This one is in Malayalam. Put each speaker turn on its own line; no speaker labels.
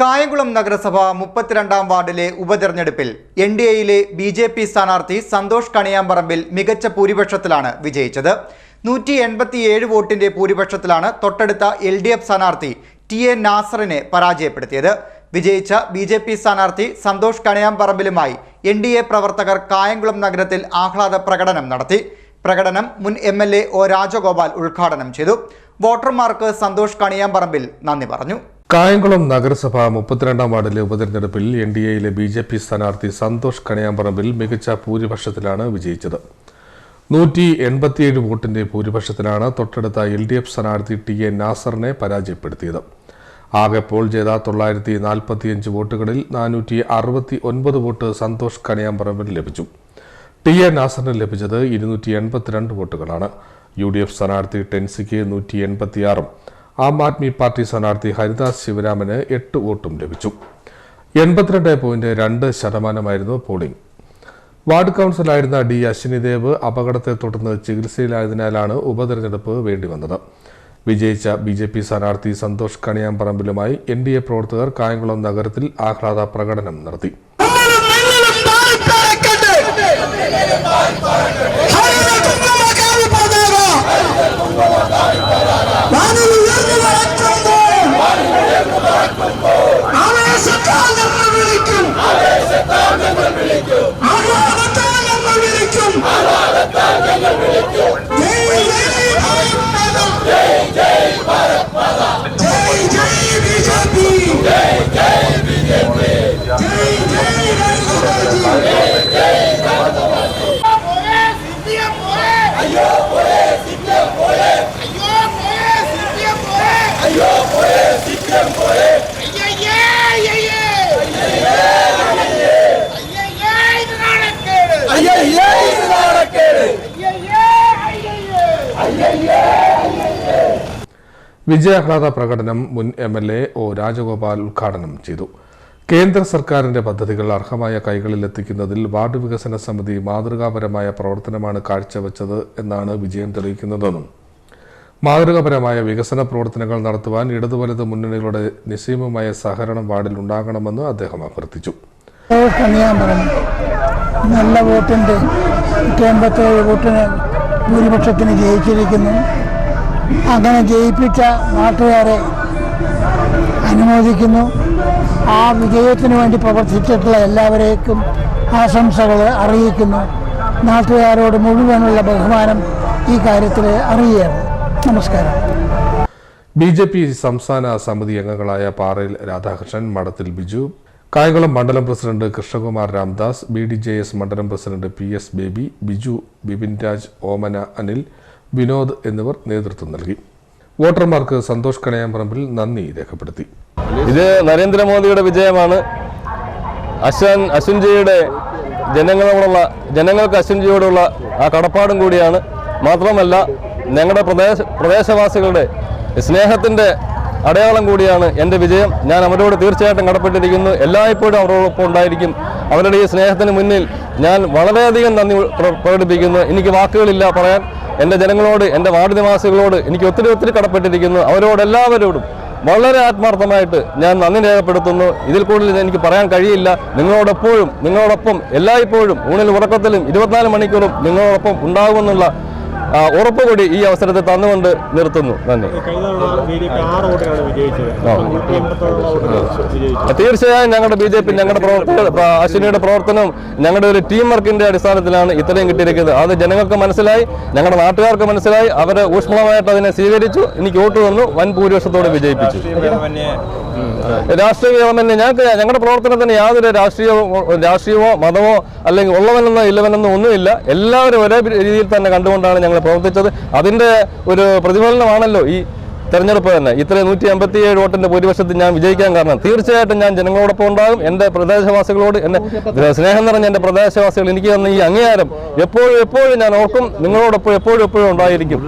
കായംകുളം നഗരസഭ മുപ്പത്തിരണ്ടാം വാർഡിലെ ഉപതെരഞ്ഞെടുപ്പിൽ എൻ ഡി എയിലെ ബി ജെ പി സ്ഥാനാർത്ഥി സന്തോഷ് കണിയാമ്പറമ്പിൽ മികച്ച ഭൂരിപക്ഷത്തിലാണ് വിജയിച്ചത്. നൂറ്റി എൺപത്തിയേഴ് വോട്ടിന്റെ ഭൂരിപക്ഷത്തിലാണ് തൊട്ടടുത്ത എൽ ഡി എഫ് സ്ഥാനാർത്ഥി ടി എ നാസറിനെ പരാജയപ്പെടുത്തിയത്. വിജയിച്ച ബി ജെ പി സ്ഥാനാർത്ഥി സന്തോഷ് കണിയാമ്പറമ്പിലുമായി എൻ ഡി എ പ്രവർത്തകർ കായംകുളം നഗരത്തിൽ ആഹ്ലാദ പ്രകടനം നടത്തി. പ്രകടനം മുൻ M L A O Rajagopal ഉദ്ഘാടനം ചെയ്തു. വോട്ടർമാർക്ക് സന്തോഷ് കണിയാമ്പറമ്പിൽ നന്ദി പറഞ്ഞു.
കായംകുളം നഗരസഭ മുപ്പത്തിരണ്ടാം വാർഡിലെ ഉപതെരഞ്ഞെടുപ്പിൽ എൻ ഡി എയിലെ ബി ജെ പി സ്ഥാനാർത്ഥി സന്തോഷ് കണിയാമ്പറമ്പിൽ മികച്ച ഭൂരിപക്ഷത്തിലാണ് വിജയിച്ചത്. നൂറ്റി എൺപത്തിയേഴ് വോട്ടിന്റെ ഭൂരിപക്ഷത്തിലാണ് തൊട്ടടുത്ത എൽ ഡി എഫ് സ്ഥാനാർത്ഥി ടി എ നാസറിനെ പരാജയപ്പെടുത്തിയത്. ആകെ പോൾ ചെയ്ത തൊള്ളായിരത്തി നാൽപ്പത്തിയഞ്ച് വോട്ടുകളിൽ നാനൂറ്റി അറുപത്തി ഒൻപത് വോട്ട് സന്തോഷ് കണിയാമ്പറമ്പിൽ ലഭിച്ചു. ടി എ നാസറിന് ലഭിച്ചത് ഇരുന്നൂറ്റി എൺപത്തിരണ്ട് വോട്ടുകളാണ്. യു ഡി എഫ് സ്ഥാനാർത്ഥി ടെൻസിക്ക് നൂറ്റി എൺപത്തിയാറും ആം ആദ്മി പാർട്ടി സ്ഥാനാർത്ഥി ഹരിദാസ് ശിവരാമന് എട്ട് വോട്ടും ലഭിച്ചു. എൺപത്തിരണ്ട് പോയിന്റ് രണ്ട് ശതമാനമായിരുന്നു പോളിംഗ്. വാർഡ് കൗൺസിലായിരുന്ന ഡി അശ്വിനിദേവ് അപകടത്തെ തുടർന്ന് ചികിത്സയിലായതിനാലാണ് ഉപതെരഞ്ഞെടുപ്പ് വേണ്ടിവന്നത് വിജയിച്ച ബി ജെ പി സ്ഥാനാർത്ഥി സന്തോഷ് കണിയാമ്പറമ്പിലുമായി എൻ ഡി എ പ്രവർത്തകർ കായംകുളം നഗരത്തിൽ ആഹ്ലാദ പ്രകടനം നടത്തി. വിജയാഹ്ലാദ പ്രകടനം മുൻ M L A O Rajagopal ഉദ്ഘാടനം ചെയ്തു. കേന്ദ്ര സർക്കാരിന്റെ പദ്ധതികൾ അർഹമായ കൈകളിൽ എത്തിക്കുന്നതിൽ വാർഡ് വികസന സമിതി മാതൃകാപരമായ പ്രവർത്തനമാണ് കാഴ്ചവെച്ചത് എന്നാണ് വിജയം തെളിയിക്കുന്നതെന്നും മാതൃകാപരമായ വികസന പ്രവർത്തനങ്ങൾ നടത്തുവാൻ ഇടതുവലത് മുന്നണികളുടെ നിസ്സീമമായ സഹകരണം വാർഡിൽ ഉണ്ടാകണമെന്ന് അദ്ദേഹം അഭ്യർത്ഥിച്ചു.
നല്ല വോട്ടിന്റെ ഭൂരിപക്ഷത്തിന് ജയിച്ചിരിക്കുന്നു. അങ്ങനെ ജയിപ്പിച്ച നാട്ടുകാരെ അനുമോദിക്കുന്നു. ആ വിജയത്തിന് വേണ്ടി പ്രവർത്തിച്ചിട്ടുള്ള എല്ലാവരേക്കും ആശംസകൾ അറിയിക്കുന്നു. നാട്ടുകാരോട് മുഴുവനുള്ള ബഹുമാനം ഈ കാര്യത്തിൽ അറിയുകയാണ് നമസ്കാരം.
ബി ജെ പി സംസ്ഥാന സമിതി അംഗങ്ങളായ പാറയിൽ രാധാകൃഷ്ണൻ മഠത്തിൽ ബിജു കായംകുളം മണ്ഡലം president Krishnakumar Ramdas B D J S മണ്ഡലം president P S Baby Biju Bipin Raj Omana Anil Vinod എന്നിവർ നേതൃത്വം നൽകി. വോട്ടർമാർക്ക് സന്തോഷ് കണയാമ്പറമ്പിൽ നന്ദി രേഖപ്പെടുത്തി.
ഇത് നരേന്ദ്രമോദിയുടെ വിജയമാണ്. അശ്വൻ അശ്വൻജിയുടെ ജനങ്ങളോടുള്ള ജനങ്ങൾക്ക് അശ്വൻജിയോടുള്ള ആ കടപ്പാടും കൂടിയാണ്. മാത്രമല്ല ഞങ്ങളുടെ പ്രദേശ പ്രദേശവാസികളുടെ സ്നേഹത്തിന്റെ അടയാളം കൂടിയാണ് എന്റെ വിജയം. ഞാൻ അവരോട് തീർച്ചയായിട്ടും കടപ്പെട്ടിരിക്കുന്നു. എല്ലായ്പ്പോഴും അവരോടൊപ്പം ഉണ്ടായിരിക്കും. അവരുടെ ഈ സ്നേഹത്തിന് മുന്നിൽ ഞാൻ വളരെയധികം നന്ദി പ്രകടിപ്പിക്കുന്നു. എനിക്ക് വാക്കുകളില്ല പറയാൻ. എന്റെ ജനങ്ങളോട് എന്റെ വാർഡ് നിവാസികളോട് എനിക്ക് ഒത്തിരി ഒത്തിരി കടപ്പെട്ടിരിക്കുന്നു. അവരോട് എല്ലാവരോടും വളരെ ആത്മാർത്ഥമായിട്ട് ഞാൻ നന്ദി രേഖപ്പെടുത്തുന്നു. ഇതിൽ കൂടുതൽ എനിക്ക് പറയാൻ കഴിയില്ല. നിങ്ങളോടൊപ്പോഴും നിങ്ങളോടൊപ്പം എല്ലായ്പ്പോഴും ഊണിൽ ഉറക്കത്തിലും ഇരുപത്തിനാല് മണിക്കൂറും നിങ്ങളോടൊപ്പം ഉണ്ടാകുമെന്നുള്ള ഉറപ്പ് കൂടി ഈ അവസരത്തെ തന്നുകൊണ്ട് നിർത്തുന്നു. നന്ദി. തീർച്ചയായും ഞങ്ങളുടെ ബി ജെ പി ഞങ്ങളുടെ പ്രവർത്തകർ പ്ര- അശ്വിനിയുടെ പ്രവർത്തനം ഞങ്ങളുടെ ഒരു ടീം വർക്കിന്റെ അടിസ്ഥാനത്തിലാണ് ഇത്രയും കിട്ടിയിരിക്കുന്നത്. അത് ജനങ്ങൾക്ക് മനസ്സിലായി ഞങ്ങളുടെ നാട്ടുകാർക്ക് മനസ്സിലായി അവരെ ഊഷ്മളമായിട്ട് അതിനെ സ്വീകരിച്ചു എനിക്ക് വോട്ട് തന്നു വൻ ഭൂരിപക്ഷത്തോടെ വിജയിപ്പിച്ചു. രാഷ്ട്രീയ ഗവൺമെന്റ് ഞങ്ങൾക്ക് ഞങ്ങളുടെ പ്രവർത്തനത്തിന് യാതൊരു രാഷ്ട്രീയമോ രാഷ്ട്രീയമോ മതമോ അല്ലെങ്കിൽ ഉള്ളവനെന്നോ ഇല്ലവനെന്നോ ഒന്നുമില്ല. എല്ലാവരും ഒരേ രീതിയിൽ തന്നെ കണ്ടുകൊണ്ടാണ് ഞങ്ങൾ പ്രവർത്തിച്ചത്. അതിന്റെ ഒരു പ്രതിഫലനമാണല്ലോ ഈ തെരഞ്ഞെടുപ്പ് തന്നെ. ഇത്ര നൂറ്റി അമ്പത്തിയേഴ് വോട്ടിന്റെ ഭൂരിപക്ഷത്തിൽ ഞാൻ വിജയിക്കാൻ കാരണം തീർച്ചയായിട്ടും ഞാൻ ജനങ്ങളോടൊപ്പം ഉണ്ടാകും. എന്റെ പ്രദേശവാസികളോട് എന്നെ സ്നേഹം നിറഞ്ഞ എന്റെ പ്രദേശവാസികൾ എനിക്ക് തന്ന ഈ അംഗീകാരം എപ്പോഴും എപ്പോഴും ഞാൻ ഓർക്കും. നിങ്ങളോടൊപ്പം എപ്പോഴും എപ്പോഴും ഉണ്ടായിരിക്കും.